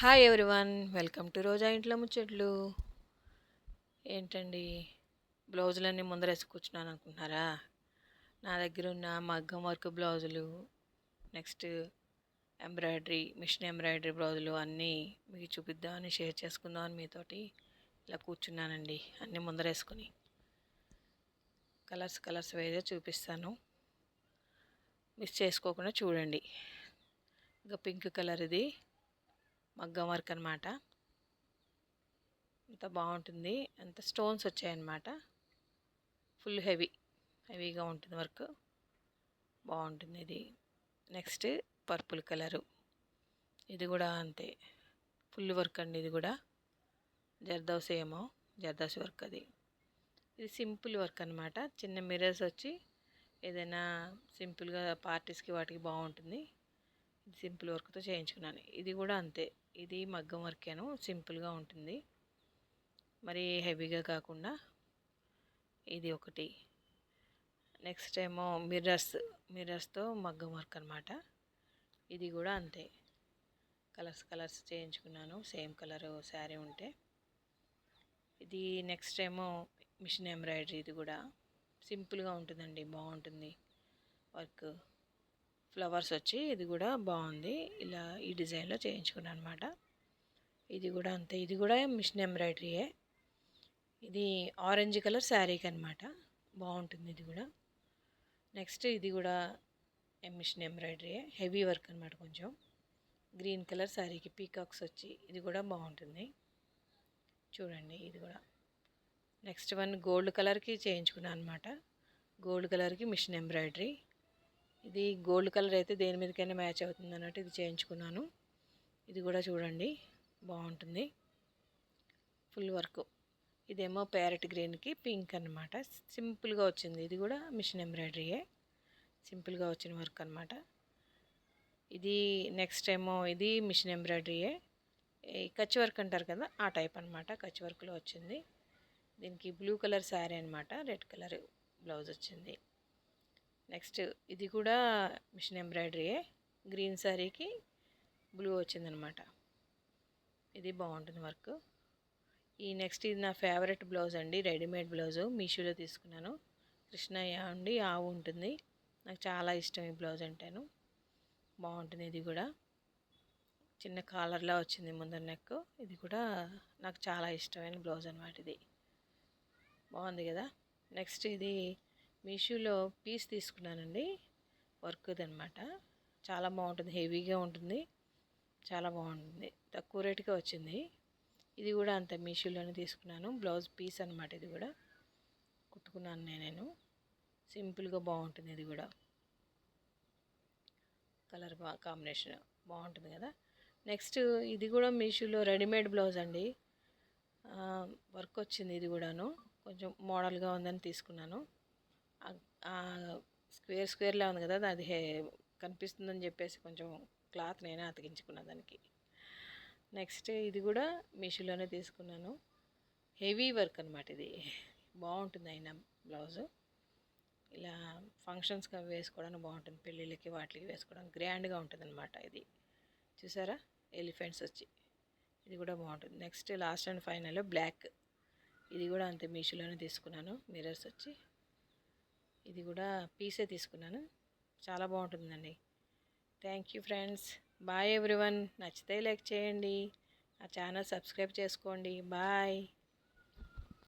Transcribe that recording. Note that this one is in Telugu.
Hi everyone welcome to Roja ఇంట్లో ముచ్చట్లు ఏంటండి బ్లౌజులన్నీ ముందరేసి కూర్చున్నాను అనుకుంటున్నారా? నా దగ్గర ఉన్న మగ్గం వర్క్ బ్లౌజులు నెక్స్ట్ ఎంబ్రాయిడరీ మిషన్ ఎంబ్రాయిడరీ బ్లౌజులు అన్నీ మీకు చూపిద్దామని షేర్ చేసుకుందామని మీతోటి ఇలా కూర్చున్నానండి అన్నీ ముందరేసుకుని కలర్స్ కలర్స్ వేరే చూపిస్తాను. మిస్ చేసుకోకుండా చూడండి. ఇంకా పింక్ కలర్ ఇది. మగ్గం వర్క్ అనమాట ఎంత బాగుంటుంది. అంత స్టోన్స్ వచ్చాయన్నమాట. ఫుల్ హెవీ హెవీగా ఉంటుంది వర్క్. బాగుంటుంది ఇది. Next purple colour. ఇది కూడా అంతే. ఫుల్ వర్క్ అండి ఇది కూడా. జర్దోస్ ఏమో జర్దోస్ వర్క్ అది. ఇది సింపుల్ వర్క్ అనమాట చిన్న మిర్రర్స్ వచ్చి ఏదైనా సింపుల్గా పార్టీస్కి వాటికి బాగుంటుంది. సింపుల్ వర్క్తో చేయించుకున్నాను. ఇది కూడా అంతే. ఇది మగ్గం వర్కేను సింపుల్గా ఉంటుంది. మరి హెవీగా కాకుండా ఇది ఒకటి. నెక్స్ట్ ఏమో మిర్రర్స్ మిర్రర్స్తో మగ్గం వర్క్ అనమాట ఇది కూడా అంతే. కలర్స్ కలర్స్ చేయించుకున్నాను. సేమ్ కలర్ శారీ ఉంటే. ఇది నెక్స్ట్ ఏమో మిషన్ ఎంబ్రాయిడరీ ఇది కూడా. సింపుల్గా ఉంటుందండి. బాగుంటుంది వర్క్. ఫ్లవర్స్ వచ్చి ఇది కూడా బాగుంది. ఇలా ఈ డిజైన్లో చేయించుకున్నాను అనమాట ఇది కూడా అంతే. ఇది కూడా మిషన్ ఎంబ్రాయిడరీయే. ఇది ఆరెంజ్ కలర్ శారీకి అనమాట బాగుంటుంది ఇది కూడా. నెక్స్ట్ ఇది కూడా మిషన్ ఎంబ్రాయిడరీయే. హెవీ వర్క్ అనమాట కొంచెం. గ్రీన్ కలర్ శారీకి పీకాక్స్ వచ్చి ఇది కూడా బాగుంటుంది. చూడండి ఇది కూడా. నెక్స్ట్ వన్ గోల్డ్ కలర్కి చేయించుకున్నాను అనమాట గోల్డ్ కలర్కి మిషన్ ఎంబ్రాయిడరీ. ఇది గోల్డ్ కలర్ అయితే దేని మీదకైనా మ్యాచ్ అవుతుంది అన్నట్టు ఇది చేయించుకున్నాను. ఇది కూడా చూడండి బాగుంటుంది. Full work. ఇదేమో ప్యారెట్ గ్రీన్కి పింక్ అనమాట సింపుల్గా వచ్చింది. ఇది కూడా మిషన్ ఎంబ్రాయిడరీయే. సింపుల్గా వచ్చిన వర్క్ అనమాట ఇది నెక్స్ట్ ఏమో ఇది మిషన్ ఎంబ్రాయిడరీయే. కచ్ వర్క్ అంటారు కదా ఆ టైప్ అనమాట కచ్ వర్క్లో వచ్చింది. దీనికి బ్లూ కలర్ శారీ అనమాట రెడ్ కలర్ బ్లౌజ్ వచ్చింది. నెక్స్ట్ ఇది కూడా మిషన్ ఎంబ్రాయిడరీయే గ్రీన్ శారీకి బ్లూ వచ్చిందనమాట. ఇది బాగుంటుంది వర్క్. ఈ నెక్స్ట్ ఇది నా ఫేవరెట్ బ్లౌజ్ అండి రెడీమేడ్ బ్లౌజు. మీషోలో తీసుకున్నాను. కృష్ణయ్య అండి ఆవు ఉంటుంది. నాకు చాలా ఇష్టం ఈ బ్లౌజ్ అంటేను. బాగుంటుంది ఇది కూడా. చిన్న కాలర్లా వచ్చింది ముందర నెక్. ఇది కూడా నాకు చాలా ఇష్టమైన బ్లౌజ్ అనమాట ఇది. బాగుంది కదా. నెక్స్ట్ ఇది మీషోలో పీస్ తీసుకున్నానండి. వర్క్ది అనమాట చాలా బాగుంటుంది. హెవీగా ఉంటుంది. చాలా బాగుంటుంది. తక్కువ రేటుగా వచ్చింది. ఇది కూడా అంత మీషోలోనే తీసుకున్నాను. బ్లౌజ్ పీస్ అనమాట ఇది కూడా. కుట్టుకున్నాను నేను సింపుల్గా బాగుంటుంది ఇది కూడా. కలర్ బా కాంబినేషన్ బాగుంటుంది కదా. నెక్స్ట్ ఇది కూడా మీషోలో రెడీమేడ్ బ్లౌజ్ అండి. వర్క్ వచ్చింది ఇది కూడాను. కొంచెం మోడల్గా ఉందని తీసుకున్నాను. స్క్వేర్ స్క్వేర్లా ఉంది కదా అది హే కనిపిస్తుందని చెప్పేసి కొంచెం క్లాత్ నేనే అతికించుకున్నా దానికి. నెక్స్ట్ ఇది కూడా మీషోలోనే తీసుకున్నాను. హెవీ వర్క్ అనమాట ఇది. బాగుంటుంది అయినా బ్లౌజు. ఇలా ఫంక్షన్స్కి వేసుకోవడానికి బాగుంటుంది పెళ్ళిళ్ళకి వాటికి వేసుకోవడానికి గ్రాండ్గా ఉంటుంది అనమాట ఇది. చూసారా? ఎలిఫెంట్స్ వచ్చి. ఇది కూడా బాగుంటుంది. Next last and final black. ఇది కూడా అంతే మీషోలోనే తీసుకున్నాను. మిర్రర్స్ వచ్చి. ఇది కూడా పీసే తీసుకున్నాను. చాలా బాగుంటుందండి. Thank you friends bye everyone నచ్చితే లైక్ చేయండి. ఆ ఛానల్ సబ్స్క్రైబ్ చేసుకోండి. బాయ్